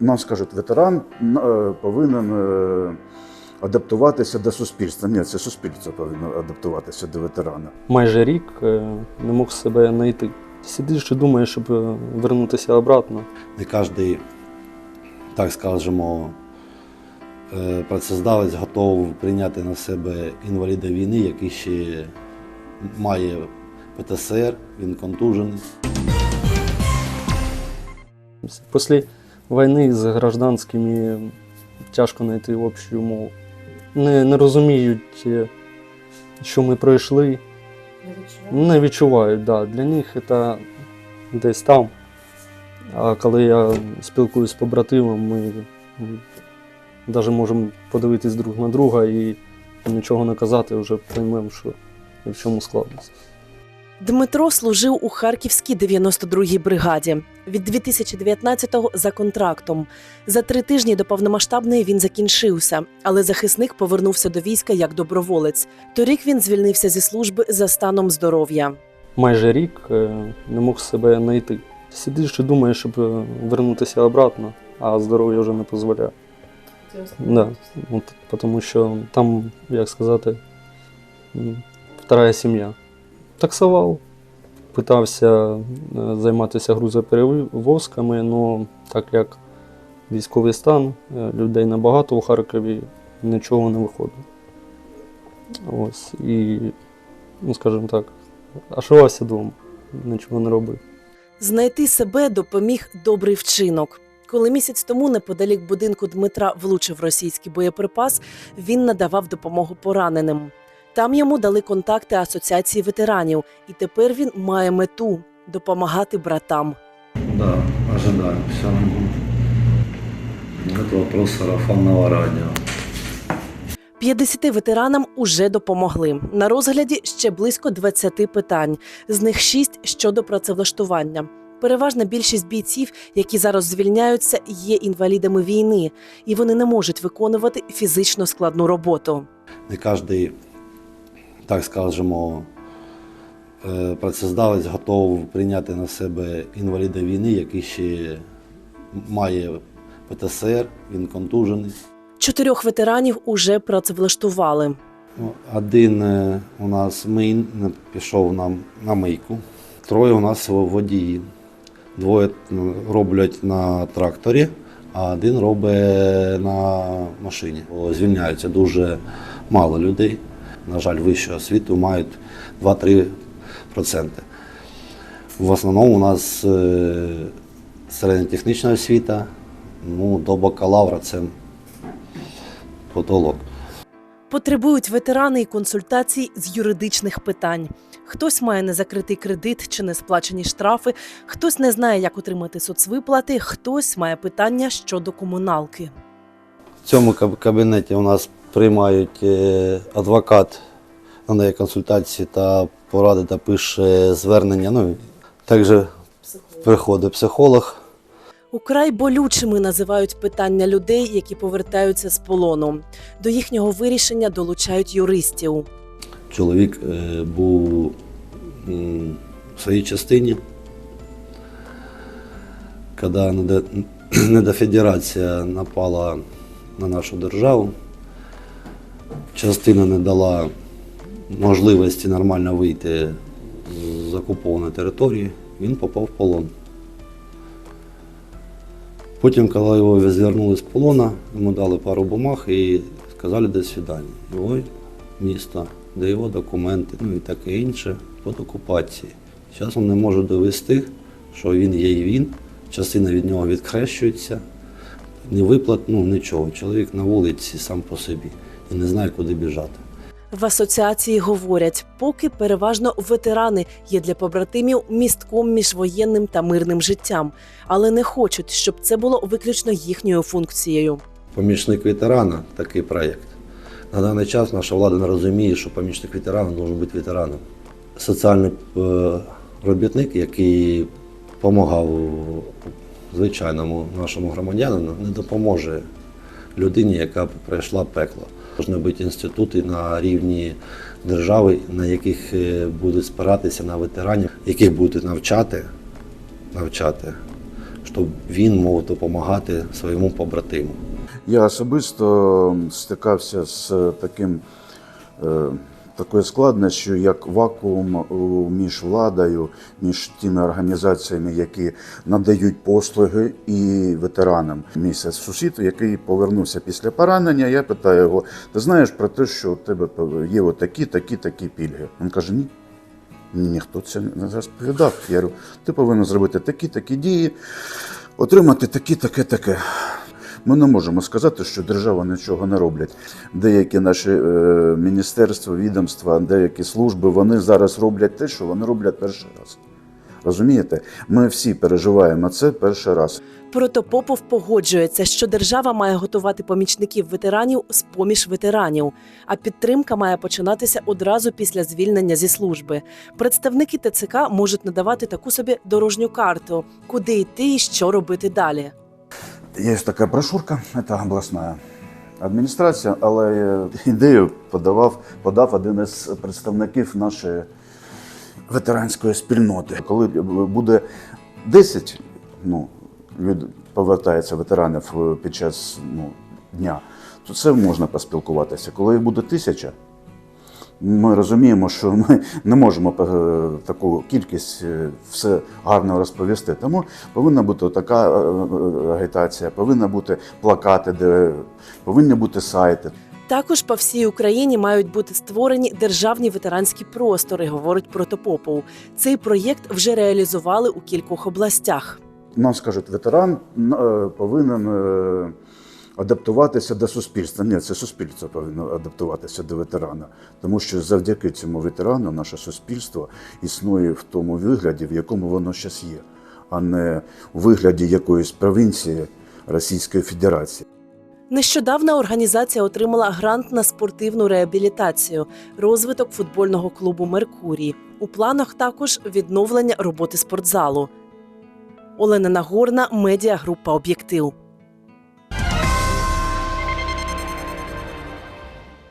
Нам скажуть, ветеран е, повинен е, адаптуватися до суспільства. Ні, це суспільство повинно адаптуватися до ветерана. Майже рік е, не мог себе знайти. Сидиш і думаєш, щоб вернутися обратно. Не кожен, так скажемо, працездавець готов прийняти на себе інваліда війни, який ще має ПТСР, він контужений. Після війни з гражданськими тяжко знайти общу мову. Не, не розуміють, е, що ми пройшли, не відчувають. Да. Для них це десь там. А коли я спілкуюся з побратимом, ми навіть можемо подивитись друг на друга і нічого не казати, вже поймемо, що в чому складність. Дмитро служив у Харківській 92-й бригаді. Від 2019-го за контрактом. За три тижні до повномасштабної він закінчився, але захисник повернувся до війська як доброволець. Торік він звільнився зі служби за станом здоров'я. майже рік е, не мог себе знайти. Сидиш і думаєш, щоб е, вернутися обратно, а здоров'я вже не дозволяє. Да. От, тому що там, як сказати, м, вторая сім'я. Таксував, питався е, займатися грузоперевозками, але так як військовий стан, е, людей набагато у Харкові нічого не виходить. Ось. І, ну, скажімо так, ошивався вдома, нічого не робив. Знайти себе допоміг добрий вчинок. Коли місяць тому неподалік будинку Дмитра влучив російський боєприпас, він надавав допомогу пораненим. Там йому дали контакти асоціації ветеранів, і тепер він має мету допомагати братам. Да, равно. Это вопрос сарафанного радио. 50 ветеранам уже допомогли. На розгляді ще близько 20 питань, з них 6 щодо працевлаштування. Переважна більшість бійців, які зараз звільняються, є інвалідами війни, і вони не можуть виконувати фізично складну роботу. Не кожен, так скажемо, е, працездавець готов прийняти на себе інваліда війни, який ще має ПТСР, він контужений. Чотирьох ветеранів уже працевлаштували. Ну, Один е, у нас мин пішов на, на мийку, троє у нас водії. Двоє ну, роблять на тракторі, а один робить на машині. Звільняються дуже мало людей. На жаль, вищу освіту мають 2-3%. В основному у нас е, середньотехнічна освіта, ну, до бакалавра це потолок. Потребують ветерани і консультацій з юридичних питань. Хтось має незакритий кредит чи несплачені штрафи, хтось не знає, як отримати соцвиплати, хтось має питання щодо комуналки. В цьому кабінеті у нас приймають е, адвокат, надає консультації та поради та пише звернення. Ну, також приходить психолог. Украй болючими називають питання людей, які повертаються з полону. До їхнього вирішення долучають юристів. Чоловік е, був в своїй частині. Коли недо- недофедерація напала на нашу державу, частина не дала можливості нормально вийти з окупованої території, він попав в полон. Потім, коли його звернули з полона, йому дали пару бумаг і сказали до свидання. Його місто, де його документи, ну і таке інше під окупації. Зараз він не може довести, що він є і він, частина від нього відхрещується, не виплат, ну нічого. Чоловік на вулиці сам по собі і не знає, куди біжати. В асоціації говорять, поки переважно ветерани є для побратимів містком між воєнним та мирним життям, але не хочуть, щоб це було виключно їхньою функцією. Помічник ветерана такий проєкт. На даний час наша влада не розуміє, що помічник ветерана має бути ветераном. Соціальний е, робітник, який допомагав звичайному нашому громадянину, не допоможе людині, яка пройшла пекло. Повинні бути інститути на рівні держави, на яких е, будуть спиратися на ветеранів, яких будуть навчати, навчати щоб він мог допомагати своєму побратиму. Я особисто стикався з таким, е, такою складнощю, як вакуум між владою, між тими організаціями, які надають послуги, і ветеранам. Мій сусід, який повернувся після поранення, я питаю його: ти знаєш про те, що у тебе є отакі, такі, такі пільги? Він каже: ні. Ніхто це не розповідав. Я говорю, ти повинен зробити такі, такі дії, отримати такі, таке, таке. Ми не можемо сказати, що держава нічого не роблять. Деякі наші е, міністерства, відомства, деякі служби вони зараз роблять те, що вони роблять перший раз. Розумієте? Ми всі переживаємо це перший раз. Протопопов погоджується, що держава має готувати помічників ветеранів з поміж ветеранів, а підтримка має починатися одразу після звільнення зі служби. Представники ТЦК можуть надавати таку собі дорожню карту, куди йти і що робити далі. Є така брошурка, це обласна адміністрація, але ідею подавав, подав один із представників нашої ветеранської спільноти. Коли буде 10 ну, люд, повертається ветеранів е, під час ну, дня, то це можна поспілкуватися. Коли їх буде тисяча, ми розуміємо, що ми не можемо е, таку кількість е, все гарно розповісти. Тому повинна бути така е, агітація, повинна бути плакати, де повинні бути сайти. Також по всій Україні мають бути створені державні ветеранські простори, говорить Протопопов. Цей проєкт вже реалізували у кількох областях. Нам скажуть, ветеран повинен адаптуватися до суспільства. Ні, це суспільство повинно адаптуватися до ветерана, тому що завдяки цьому ветерану наше суспільство існує в тому вигляді, в якому воно зараз є, а не у вигляді якоїсь провінції Російської Федерації. Нещодавно організація отримала грант на спортивну реабілітацію, розвиток футбольного клубу Меркурій. У планах також відновлення роботи спортзалу. Олена Нагорна, медіагрупа Об'єктив.